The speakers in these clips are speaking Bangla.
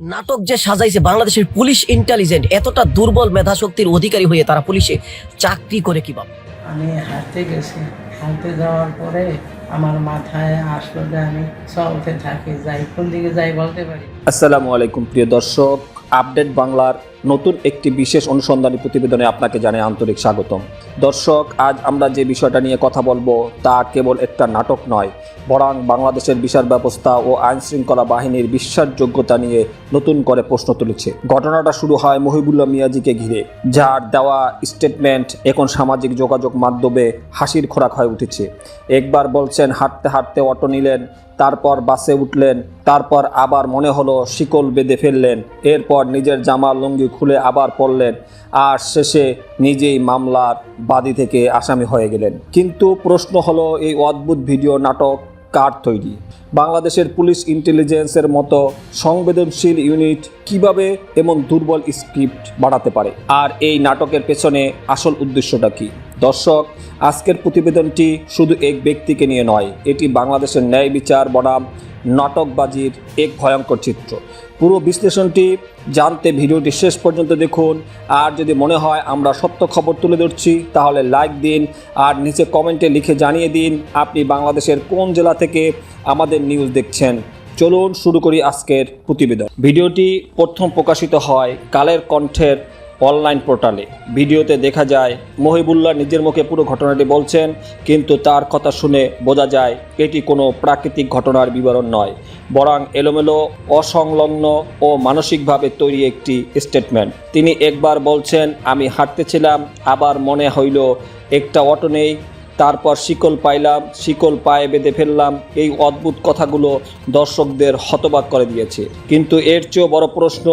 নাটক যে সাজাইছে বাংলাদেশের পুলিশ ইন্টেলিজেন্ট এতটা দুর্বল মেধাশক্তির অধিকারী হয়ে তারা পুলিশে চাকরি করে কীভাবে আমি হাঁটতে গেছি। হাঁটতে যাওয়ার পরে আমার মাথায় আসলো যে আমি চলতে থাকি যাই কোন দিকে যাই বলতে পারি? আসসালামু আলাইকুম প্রিয় দর্শক। আপডেট বাংলার নতুন একটি বিশেষ অনুসন্ধানী প্রতিবেদনে আপনাকে জানাই আন্তরিক স্বাগতম। দর্শক আজ আমরা যে বিষয়টা নিয়ে কথা বলব তা কেবল একটা নাটক নয় বরং বাংলাদেশের বিচার ব্যবস্থা ও আইন শৃঙ্খলা বাহিনীর বিশ্বাসযোগ্যতা নিয়ে নতুন করে প্রশ্ন তুলেছে। ঘটনাটা শুরু হয় মহিবুল্লাহ মিয়াজিকে ঘিরে, যার দেওয়া স্টেটমেন্ট এখন সামাজিক যোগাযোগ মাধ্যমে হাসির খোরাক হয়ে উঠেছে। একবার বলছেন, হাঁটতে হাঁটতে অটো নিলেন, তারপর বাসে উঠলেন, তারপর আবার মনে হলো শিকল বেঁধে ফেললেন, এরপর নিজের জামা লুঙ্গি খুলে আবার পড়লেন আর শেষে নিজেই মামলার বাদী থেকে আসামি হয়ে গেলেন। কিন্তু প্রশ্ন হলো, এই অদ্ভুত ভিডিও নাটক কার তৈরি? বাংলাদেশের পুলিশ ইন্টেলিজেন্সের মতো সংবেদনশীল ইউনিট কীভাবে এমন দুর্বল স্ক্রিপ্ট বাড়াতে পারে? আর এই নাটকের পেছনে আসল উদ্দেশ্যটা কি? দর্শক, আজকের প্রতিবেদনটি শুধু এক ব্যক্তিকে নিয়ে নয়, এটি বাংলাদেশের ন্যায় বিচার বনাম নাটকবাজির এক ভয়ঙ্কর চিত্র। পুরো বিশ্লেষণটি জানতে ভিডিওটি শেষ পর্যন্ত দেখুন। আর যদি মনে হয় আমরা সত্য খবর তুলে ধরছি, তাহলে লাইক দিন আর নিচে কমেন্টে লিখে জানিয়ে দিন আপনি বাংলাদেশের কোন জেলা থেকে আমাদের নিউজ দেখছেন। চলুন শুরু করি আজকের প্রতিবেদন। ভিডিওটি প্রথম প্রকাশিত হয় কালের কণ্ঠের অনলাইন পোর্টালে। ভিডিওতে দেখা যায়, মহিবুল্লাহ নিজের মুখে পুরো ঘটনাটি বলছেন, কিন্তু তার কথা শুনে বোঝা যায়, এটি কোনো প্রাকৃতিক ঘটনার বিবরণ নয়, বরং এলোমেলো, অসংলগ্ন ও মানসিকভাবে তৈরি একটি স্টেটমেন্ট তিনি একবার বলছেন, আমি হাঁটতেছিলাম, আবার মনে হইল একটা অটো নেই, তারপর শিকল পাইলাম, শিকল পায়ে বেঁধে ফেললাম, এই অদ্ভুত কথাগুলো দর্শকদের হতবাক করে দিয়েছে। কিন্তু এর চেয়েও বড় প্রশ্ন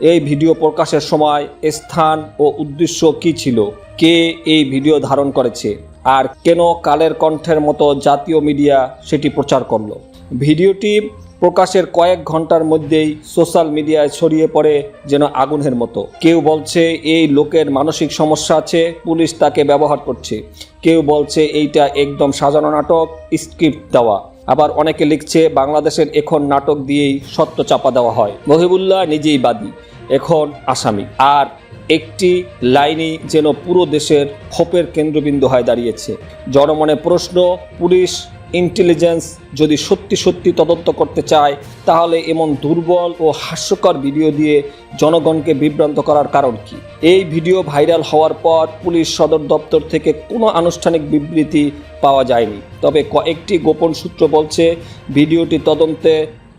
এই ভিডিও প্রকাশের সময় স্থান ও উদ্দেশ্য কি ছিল? কে এই ভিডিও ধারণ করেছে? আর কেন কালের কণ্ঠের মতো জাতীয় মিডিয়া সেটি প্রচার করল? ভিডিওটি প্রকাশের কয়েক ঘণ্টার মধ্যেই সোশ্যাল মিডিয়ায় ছড়িয়ে পড়ে যেন আগুনের মতো। কেউ বলছে, এই লোকের মানসিক সমস্যা আছে, পুলিশ তাকে ব্যবহার করছে। কেউ বলছে, এইটা একদম সাজানো নাটক, স্ক্রিপ্ট দেওয়া। আবার অনেকে লিখছে, বাংলাদেশের এখন নাটক দিয়েই সত্য চাপা দেওয়া হয়। মহিবুল্লাহ নিজেই বাদী, এখন আসামি। আর একটি লাইনই যেন পুরো দেশের ক্ষোভের কেন্দ্রবিন্দু হয়ে দাঁড়িয়েছে। জনমনে প্রশ্ন, পুলিশ ইন্টেলিজেন্স যদি সত্যি সত্যি তদন্ত করতে চায়, তাহলে এমন দুর্বল ও হাস্যকর ভিডিও দিয়ে জনগণকে বিভ্রান্ত করার কারণ কি? এই ভিডিও ভাইরাল হওয়ার পর পুলিশ সদর দপ্তর থেকে কোনো আনুষ্ঠানিক বিবৃতি পাওয়া যায়নি। তবে কয়েকটি গোপন সূত্র বলছে, ভিডিওটি তদন্তে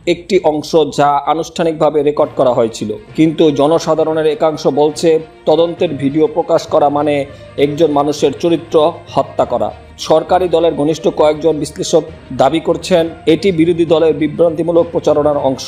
একটি অংশ যা আনুষ্ঠানিকভাবে রেকর্ড করা হয়েছিল। কিন্তু জনসাধারণের একাংশ বলছে, তদন্তের ভিডিও প্রকাশ করা মানে একজন মানুষের চরিত্র হত্যা করা। সরকারি দলের ঘনিষ্ঠ কয়েকজন বিশ্লেষক দাবি করছেন, এটি বিরোধী দলের বিভ্রান্তিমূলক প্রচারণার অংশ,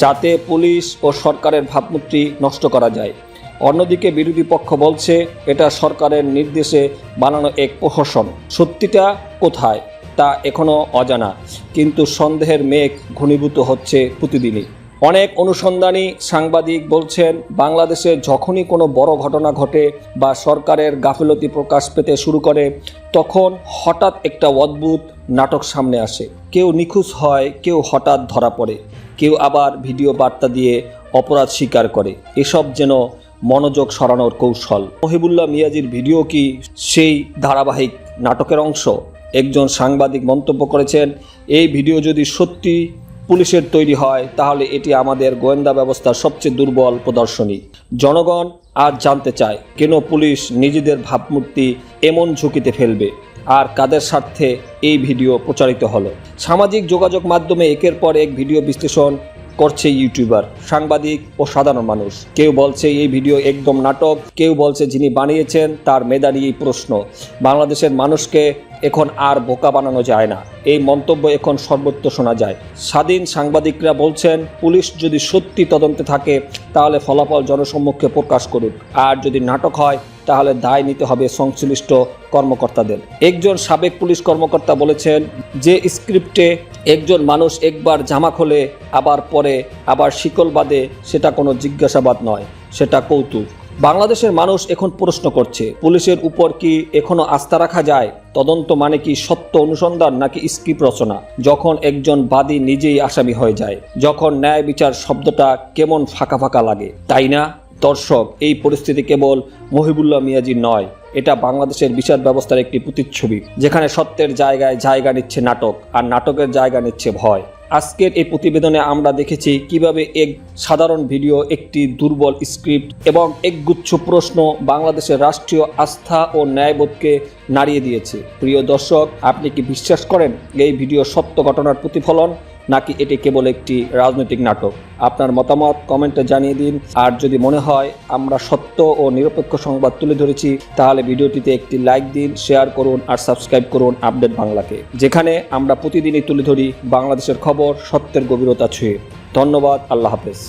যাতে পুলিশ ও সরকারের ভাবমূর্তি নষ্ট করা যায়। অন্যদিকে বিরোধী পক্ষ বলছে, এটা সরকারের নির্দেশে বানানো এক প্রহসন। সত্যিটা কোথায়? তা এখনও অজানা। কিন্তু সন্দেহের মেঘ ঘনীভূত হচ্ছে প্রতিদিনই। অনেক অনুসন্ধানী সাংবাদিক বলছেন, বাংলাদেশে যখনই কোনো বড় ঘটনা ঘটে বা সরকারের গাফিলতি প্রকাশ পেতে শুরু করে, তখন হঠাৎ একটা অদ্ভুত নাটক সামনে আসে। কেউ নিখোঁজ হয়, কেউ হঠাৎ ধরা পড়ে। কেউ আবার ভিডিও বার্তা দিয়ে অপরাধ স্বীকার করে। এসব যেন মনোযোগ সরানোর কৌশল। মহিবুল্লাহ মিয়াজির ভিডিও কি সেই ধারাবাহিক নাটকের অংশ? একজন সাংবাদিক মন্তব্য করেছেন, এই ভিডিও যদি সত্যি পুলিশের তৈরি হয়, তাহলে এটি আমাদের গোয়েন্দা ব্যবস্থার সবচেয়ে দুর্বল প্রদর্শনী। জনগণ আর জানতে চায়, কেন পুলিশ নিজেদের ভাবমূর্তি এমন ঝুঁকিতে ফেলবে? আর কাদের স্বার্থে এই ভিডিও প্রচারিত হলো? সামাজিক যোগাযোগ মাধ্যমে একের পর এক ভিডিও বিশ্লেষণ করছে ইউটিউবার, সাংবাদিক ও সাধারণ মানুষ। কেউ বলছে এই ভিডিও একদম নাটক, কেউ বলছে যিনি বানিয়েছেন তার মেধা নিয়েই প্রশ্ন। বাংলাদেশের মানুষকে এখন আর বোকা বানানো যায় না। এই মন্তব্য এখন সর্বত্র শোনা যায়। স্বাধীন সাংবাদিকরা বলছেন, পুলিশ যদি সত্যি তদন্তে থাকে, তাহলে ফলাফল জনসম্মুখে প্রকাশ করুক। আর যদি নাটক হয় তাহলে দায় নিতে হবে সংশ্লিষ্ট কর্মকর্তাদের। একজন সাবেক পুলিশ কর্মকর্তা বলেছেন যে স্ক্রিপ্টে একজন মানুষ একবার জামা খোলে আবার পরে আবার শিকল বাঁধে, সেটা কোনো জিজ্ঞাসাবাদ নয়, সেটা কৌতুক। বাংলাদেশের মানুষ এখন প্রশ্ন করছে, পুলিশের উপর কি এখনও আস্থা রাখা যায়? তদন্ত মানে কি সত্য অনুসন্ধান নাকি স্ক্রিপ্ট রচনা? যখন একজন বাদী নিজেই আসামি হয়ে যায়, যখন ন্যায় বিচার শব্দটা কেমন ফাঁকা ফাঁকা লাগে, তাই না? দর্শক, এই পরিস্থিতি কেবল মহিবুল্লাহ মিয়াজি নয়, এটা বাংলাদেশের বিচার ব্যবস্থার একটি প্রতিচ্ছবি, যেখানে সত্যের জায়গায় জায়গা নিচ্ছে নাটক, আর নাটকের জায়গা নিচ্ছে ভয়। আজকের এই প্রতিবেদনে আমরা দেখেছি কীভাবে এক সাধারণ ভিডিও, একটি দুর্বল স্ক্রিপ্ট এবং একগুচ্ছ প্রশ্ন বাংলাদেশের রাষ্ট্রীয় আস্থা ও ন্যায়বোধকে নাড়িয়ে দিয়েছে। প্রিয় দর্শক, আপনি কি বিশ্বাস করেন এই ভিডিও সত্য ঘটনার প্রতিফলন? নাকি এটি কেবল একটি রাজনৈতিক নাটক? আপনার মতামত কমেন্টে জানিয়ে দিন। আর যদি মনে হয় আমরা সত্য ও নিরপেক্ষ সংবাদ তুলে ধরেছি, তাহলে ভিডিওটিতে একটি লাইক দিন শেয়ার করুন আর সাবস্ক্রাইব করুন আপডেট বাংলাকে। যেখানে আমরা প্রতিদিনই তুলে ধরি বাংলাদেশের খবর, সত্যের গভীরতা ছুঁয়ে। ধন্যবাদ, আল্লাহ হাফেজ।